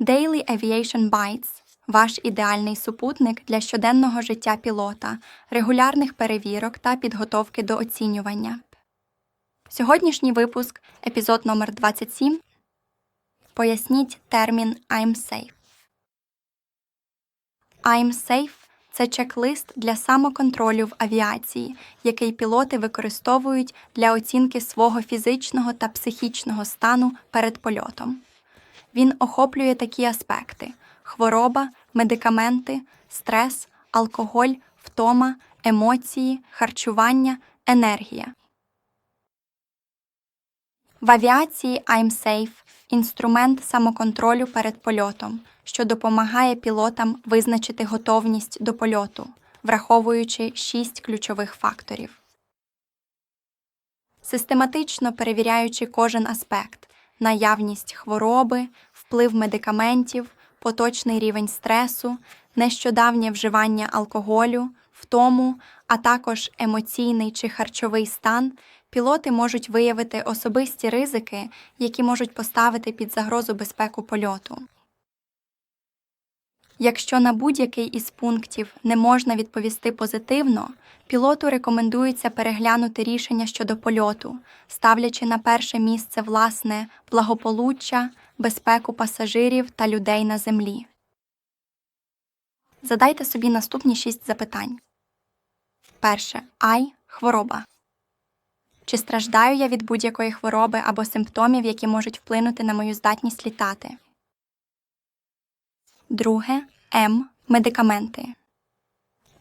Daily Aviation Bites ваш ідеальний супутник для щоденного життя пілота, регулярних перевірок та підготовки до оцінювання. Сьогоднішній випуск, епізод номер 27. Поясніть термін I'm safe. I'm safe – це чек-лист для самоконтролю в авіації, який пілоти використовують для оцінки свого фізичного та психічного стану перед польотом. Він охоплює такі аспекти: хвороба, медикаменти, стрес, алкоголь, втома, емоції, харчування, енергія. В авіації I'm Safe – інструмент самоконтролю перед польотом, що допомагає пілотам визначити готовність до польоту, враховуючи шість ключових факторів. Систематично перевіряючи кожен аспект наявність хвороби, вплив медикаментів, поточний рівень стресу, нещодавнє вживання алкоголю, втому, а також емоційний чи харчовий стан, пілоти можуть виявити особисті ризики, які можуть поставити під загрозу безпеку польоту. Якщо на будь-який із пунктів не можна відповісти позитивно, пілоту рекомендується переглянути рішення щодо польоту, ставлячи на перше місце власне благополуччя, безпеку пасажирів та людей на землі. Задайте собі наступні шість запитань. Перше. Ай хвороба. Чи страждаю я від будь-якої хвороби або симптомів, які можуть вплинути на мою здатність літати? Друге М. Медикаменти.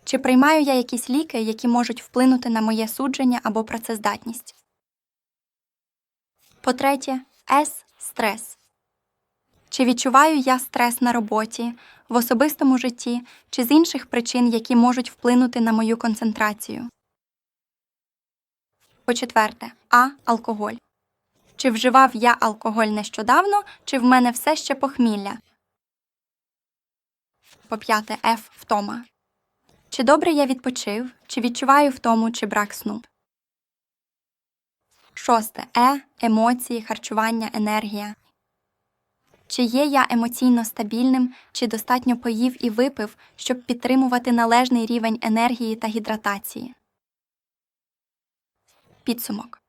Чи приймаю я якісь ліки, які можуть вплинути на моє судження або працездатність? По-третє, С. Стрес. Чи відчуваю я стрес на роботі, в особистому житті чи з інших причин, які можуть вплинути на мою концентрацію? По-четверте, А. Алкоголь. Чи вживав я алкоголь нещодавно, чи в мене все ще похмілля? По п'яте Ф. Втома. Чи добре я відпочив, чи відчуваю втому, чи брак сну? Шосте Е. Емоції, харчування, енергія. Чи є я емоційно стабільним, чи достатньо поїв і випив, щоб підтримувати належний рівень енергії та гідратації? Підсумок.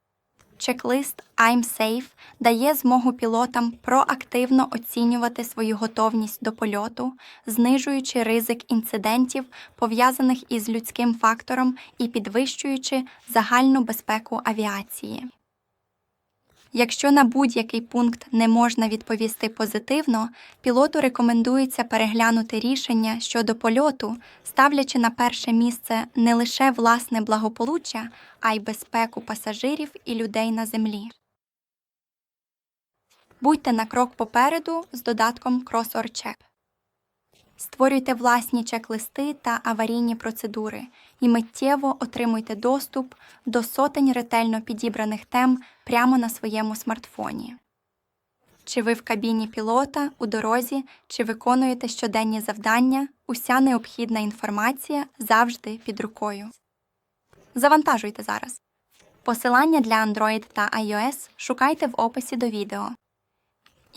Чек-лист I'm Safe дає змогу пілотам проактивно оцінювати свою готовність до польоту, знижуючи ризик інцидентів, пов'язаних із людським фактором і підвищуючи загальну безпеку авіації. Якщо на будь-який пункт не можна відповісти позитивно, пілоту рекомендується переглянути рішення щодо польоту, ставлячи на перше місце не лише власне благополуччя, а й безпеку пасажирів і людей на землі. Будьте на крок попереду з додатком CrossOrCheck. Створюйте власні чек-листи та аварійні процедури і миттєво отримуйте доступ до сотень ретельно підібраних тем прямо на своєму смартфоні. Чи ви в кабіні пілота, у дорозі, чи виконуєте щоденні завдання, уся необхідна інформація завжди під рукою. Завантажуйте зараз. Посилання для Android та iOS шукайте в описі до відео.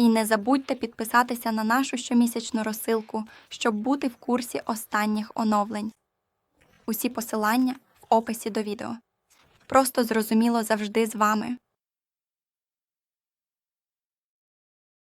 І не забудьте підписатися на нашу щомісячну розсилку, щоб бути в курсі останніх оновлень. Усі посилання в описі до відео. Просто зрозуміло завжди з вами.